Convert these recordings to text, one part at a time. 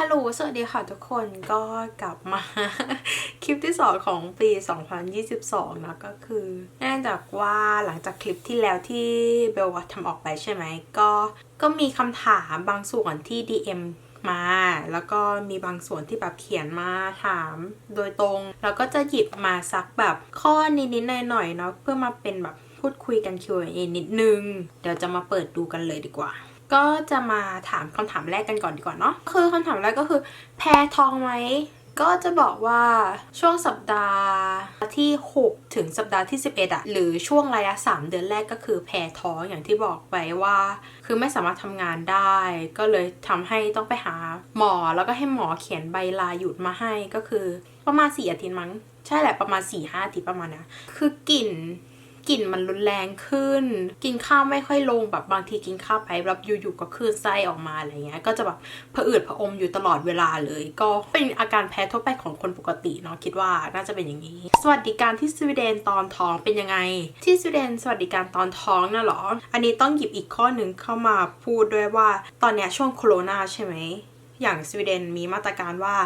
ฮัลโหล สวัสดีค่ะทุกคนก็กลับมา คลิปที่2ของปี 2022นะก็คือเนื่องจากว่าหลังจากคลิปที่แล้วที่เบลวัตทำออกไปใช่ไหม ก็ก็มีคำถามบางส่วนที่ DM มา แล้วก็มีบางส่วนที่แบบเขียนมาถามโดยตรง แล้วก็จะหยิบมาซักแบบข้อนิดๆหน่อยๆเนาะเพื่อมาเป็นแบบพูดคุยกัน Q&A นิดนึง เดี๋ยวจะมาเปิดดูกันเลยดีกว่า ก็จะมาถามคำถามแรกกันก่อนดีกว่าเนาะคือคำถามแรกก็คือ แพ้ท้องไหมก็จะบอกว่าช่วงสัปดาห์ที่ 6 ถึงสัปดาห์ที่ 11อะหรือช่วงระยะ 3 เดือนแรกก็คือแพ้ท้องอย่างที่บอกไปว่า คือไม่สามารถทำงานได้ ก็เลยทำให้ต้องไปหาหมอแล้วก็ให้หมอเขียนใบลาหยุดมาให้ก็คือประมาณ 4 อาทิตย์มั้ง ใช่แหละประมาณ4ี่ห้าอาทิตย์ประมาณนะคือกลิ่น กลิ่นมันรุนแรงขึ้น กินข้าวไม่ค่อยลงแบบบางทีกินข้าวไปแบบอยู่ๆก็คลื่นไส้ออกมาอะไรเงี้ยก็จะแบบผะอืดผะอมอยู่ตลอดเวลาเลย ก็เป็นอาการแพ้ทั่วไปของคนปกติเนาะคิดว่าน่าจะเป็นอย่างนี้ สวัสดิการที่สวีเดนตอนท้องเป็นยังไง ที่สวีเดนสวัสดิการตอนท้องน่ะเหรอ อันนี้ต้องหยิบอีกข้อหนึ่งเข้ามาพูดด้วยว่า ตอนเนี้ยช่วงโควิดใช่ไหม อย่างสวีเดนมีมาตรการว่า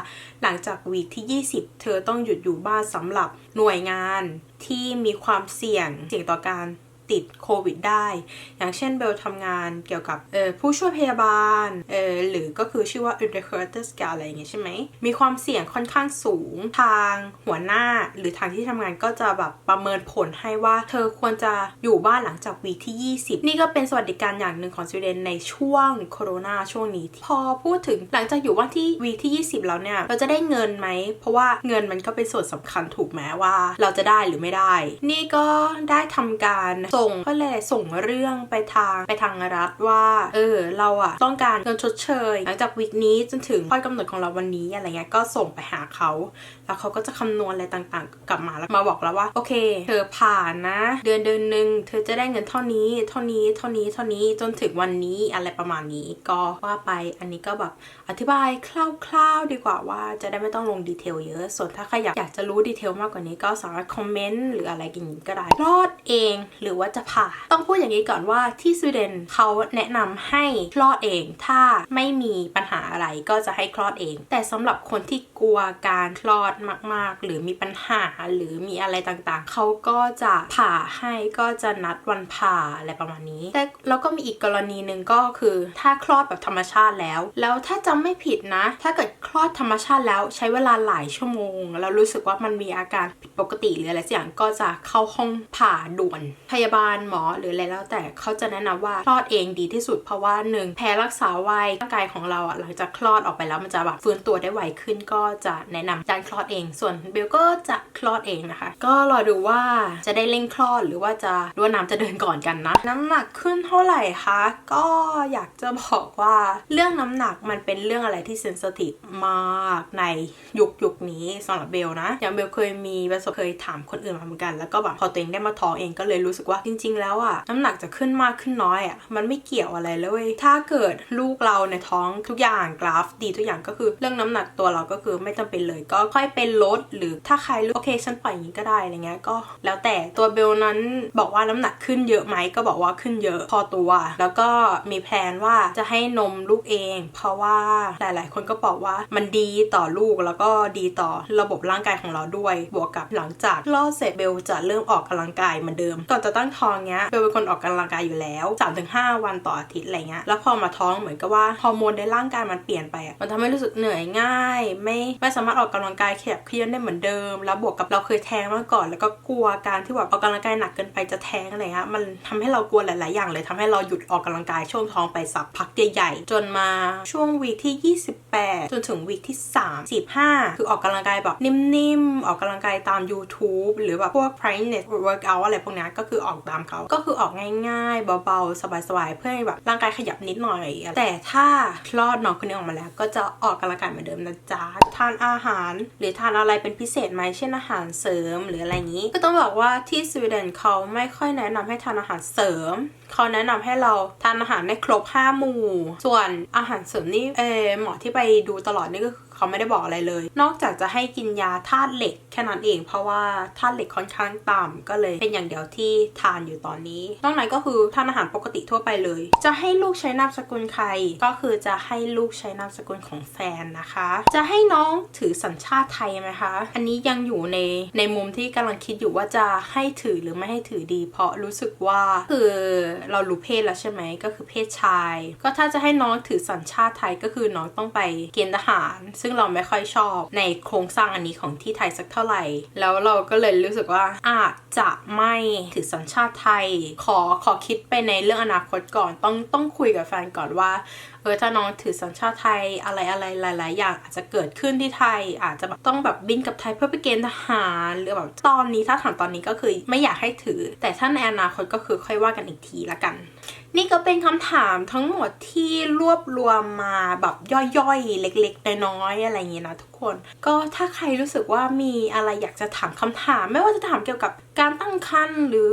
หลังจากวีคที่ 20 เธอต้องหยุดอยู่บ้านสำหรับหน่วยงานที่มีความเสี่ยงเสี่ยงต่อการ ติดโควิดได้ อย่างเช่นเบลทำงานเกี่ยวกับผู้ช่วยพยาบาลหรือก็คือชื่อว่า u n d e r c u r t e r s k a อะไรอย่างเงี้ยใช่ไหม มีความเสี่ยงค่อนข้างสูงทางหัวหน้า หรือทางที่ทำงานก็จะแบบประเมินผลให้ว่า เธอควรจะอยู่บ้านหลังจากวีที่ 20 นี่ก็เป็นสวัสดิการอย่างหนึ่งของสวีเดนในช่วงโควิดช่วงนี้ พอพูดถึงหลังจากอยู่บ้านที่วีที่ 20 แล้วเนี่ย เราจะได้เงินไหม เพราะว่าเงินมันก็เป็นส่วนสำคัญถูกไหมว่า เราจะได้หรือไม่ได้ นี่ก็ได้ทำการส่งก็เลยส่งเรื่องไปทางไปทางรัฐว่า เออ เราอะต้องการเงินชดเชย หลังจากวีคนี้จนถึงข้อกำหนดของเราวันนี้อะไรเงี้ยก็ส่งไปหาเขา แล้วเขาก็จะคำนวณอะไรต่างๆ กลับมาแล้วมาบอกแล้วว่า โอเค เธอผ่านนะ เดือนเดือนหนึ่งเธอจะได้เงินเท่านี้ เท่านี้เท่านี้เท่านี้จนถึงวันนี้อะไรประมาณนี้ก็ว่าไปอันนี้ก็แบบอธิบายคร่าวๆดีกว่าว่าจะได้ไม่ต้องลงดีเทลเยอะ ส่วนถ้าใครอยากอยากจะรู้ดีเทลมากกว่านี้ก็สามารถคอมเมนต์หรืออะไรกันอย่างนี้ก็ได้รอดเอง หรือว่าจะผ่า ต้องพูดอย่างนี้ก่อนว่าที่สวีเดนเขาแนะนำให้คลอดเอง ถ้าไม่มีปัญหาอะไรก็จะให้คลอดเอง แต่สำหรับคนที่กลัวการคลอดมาก ๆ หรือมีปัญหาหรือมีอะไรต่างๆ เขาก็จะผ่าให้ก็จะนัดวันผ่าอะไรประมาณนี้ แต่แล้วก็มีอีกกรณีหนึ่งก็คือ ถ้าคลอดแบบธรรมชาติแล้ว แล้วถ้าจำไม่ผิดนะ ถ้าเกิดคลอดธรรมชาติแล้วใช้เวลาหลายชั่วโมง แล้วรู้สึกว่ามันมีอาการผิดปกติหรืออะไรสักอย่างก็จะเข้าห้องผ่าด่วนพยาบาลหมอหรืออะไรแล้วแต่เขาจะแนะนำว่าคลอดเองดีที่สุดเพราะว่าหนึ่งแพ้รักษาไวร่างกายของเราอะหลังจากคลอดออกไปแล้วมันจะแบบฟื้นตัวได้ไวขึ้นก็จะแนะนำการคลอดเอง ส่วนเบลก็จะคลอดเองนะคะ ก็รอดูว่าจะได้เร่งคลอดหรือว่าจะหรือว่าน้ำจะเดินก่อนกันนะน้ำหนักขึ้นเท่าไหร่คะก็อยากจะบอกว่าเรื่องน้ำหนักมันเป็นเรื่องอะไรที่เซนซิทีฟมากในยุคยุคนี้สำหรับเบลนะอย่างเบลเคยมีประสบเคยถามคนอื่นมาเหมือนกันแล้วก็แบบพอตัวเองได้มาท้องเองก็เลยรู้สึกว่าจริง ๆ แล้วอะน้ำหนักจะขึ้นมากขึ้นน้อยอะมันไม่เกี่ยวอะไรเลยถ้าเกิดลูกเราในท้องทุกอย่างกราฟ ดีทุกอย่างก็คือเรื่องน้ำหนักตัวเราก็คือไม่จำเป็นเลย ก็ค่อยเป็นลดหรือถ้าใครรู้โอเคฉันปล่อยอย่างนี้ก็ได้อะไรเงี้ยก็ แล้วแต่ตัวเบลนั้นบอกว่าน้ำหนักขึ้นเยอะไหมก็บอกว่าขึ้นเยอะพอตัว แล้วก็มีแพลนว่าจะให้นมลูกเอง เพราะว่าหลาย ๆ คนก็บอกว่ามันดีต่อลูกแล้วก็ดีต่อระบบร่างกายของเราด้วย บวกกับหลังจากคลอดเสร็จเบลจะเริ่มออกกำลังกายเหมือนเดิมก่อนจะตั้งท้องเนี้ยเบลเป็นคนออกกำลังกายอยู่แล้ว3-5 วันต่ออาทิตย์อะไรเงี้ยแล้วพอมาท้องเหมือนกับว่าฮอร์โมนในร่างกายมันเปลี่ยนไปอะมันทำให้รู้สึกเหนื่อยง่าย ไม่ไม่สามารถออกกำลังกายขยับเคลื่อนได้เหมือนเดิม แล้วบวกกับเราเคยแท้งมาก่อน แล้วก็กลัวการที่แบบออกกำลังกายหนักเกินไปจะแท้งอะไรเงี้ยมันทำให้เรากลัวหลาย ๆ อย่างเลยทำให้เราหยุดออกกำลังกายช่วงท้องไปสักพักใหญ่ๆจนมาช่วงวีคที่ 28 จนถึงวีคที่ 3 45 คือออกกำลังกายแบบนิ่ม ๆ ออกกำลังกายตาม YouTube หรือแบบพวก Private Workout อะไรพวกนี้ก็คือออกตามเขา ก็คือออกง่ายๆ เบาๆ สบายๆ เพื่อให้แบบร่างกายขยับนิดหน่อย แต่ถ้าคลอดน้องคนนี้ออกมาแล้ว ก็จะออกกำลังกายเหมือนเดิมนะจ๊ะ ทานอาหาร หรือทานอะไรเป็นพิเศษไหมเช่นอาหารเสริมหรืออะไรอย่างนี้ ก็ต้องบอกว่าที่สวีเดนเขาไม่ค่อยแนะนำให้ทานอาหารเสริมเขาแนะนำให้เราทานอาหารในครบห้าหมู่ ส่วนอาหารเสริมนี่เออหมอที่ไปดูตลอดนี่ก็คือ เขาไม่ได้บอกอะไรเลย นอกจากจะให้กินยาธาตุเหล็กแค่นั้นเอง เพราะว่าธาตุเหล็กค่อนข้างต่ำก็เลยเป็นอย่างเดียวที่ทานอยู่ตอนนี้นอกนั้นก็คือทานอาหารปกติทั่วไปเลย จะให้ลูกใช้นามสกุลใคร ก็คือจะให้ลูกใช้นามสกุลของแฟนนะคะ จะให้น้องถือสัญชาติไทยไหมคะ อันนี้ยังอยู่ในในมุมที่กำลังคิดอยู่ว่าจะให้ถือหรือไม่ให้ถือดี เพราะรู้สึกว่าคือเรารู้เพศแล้วใช่ไหมก็คือเพศชาย ก็ถ้าจะให้น้องถือสัญชาติไทยก็คือน้องต้องไปเกณฑ์ทหาร ซึ่งเราไม่ค่อยชอบในโครงสร้างอันนี้ของที่ไทยสักเท่าไหร่ แล้วเราก็เลยรู้สึกว่าอาจจะไม่ถือสัญชาติไทย ขอขอคิดไปในเรื่องอนาคตก่อนต้องต้องคุยกับแฟนก่อนว่าเออถ้าน้องถือสัญชาติไทยอะไรอะไรหลาย ๆ อย่างอาจจะเกิดขึ้นที่ไทย อาจจะแบบต้องแบบบินกับไทยเพื่อไปเกณฑ์ทหารหรือแบบตอนนี้ถ้าถามตอนนี้ก็คือไม่อยากให้ถือ แต่ถ้าในอนาคตก็คือค่อยว่ากันอีกทีละกัน นี่ก็เป็นคำถามทั้งหมดที่รวบรวมมาแบบย่อยๆ เล็กๆ น้อยๆ อะไรอย่างเงี้ยนะทุก คน ก็ถ้าใครรู้สึกว่ามีอะไรอยากจะถามคำถาม ไม่ว่าจะถามเกี่ยวกับการตั้งครรภ์หรือ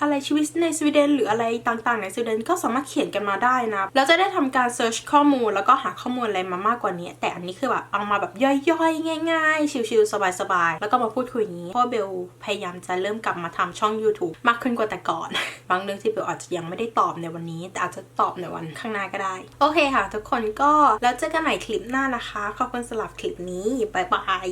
อะไรชีวิตในสวีเดน หรืออะไรต่างๆ ในสวีเดนก็สามารถเขียนกันมาได้นะแล้วจะได้ทำการเซิร์ชข้อมูลแล้วก็หาข้อมูลอะไรมามากกว่านี้ แต่อันนี้คือแบบเอามาแบบย่อยๆ ง่าย ๆ ชิลๆสบายๆ แล้วก็มาพูดคุยงนี้เพราะเบลพยายามจะเริ่มกลับมาทำช่อง YouTube มากขึ้นกว่าแต่ก่อน บางเรื่องที่เบลอาจจะยังไม่ได้ตอบในวันนี้ แต่อาจจะตอบในวันข้างหน้าก็ได้ โอเคค่ะ ทุกคนก็แล้วเจอกันใหม่คลิปหน้านะคะ ขอบคุณสำหรับคลิปนี้ บ๊ายบาย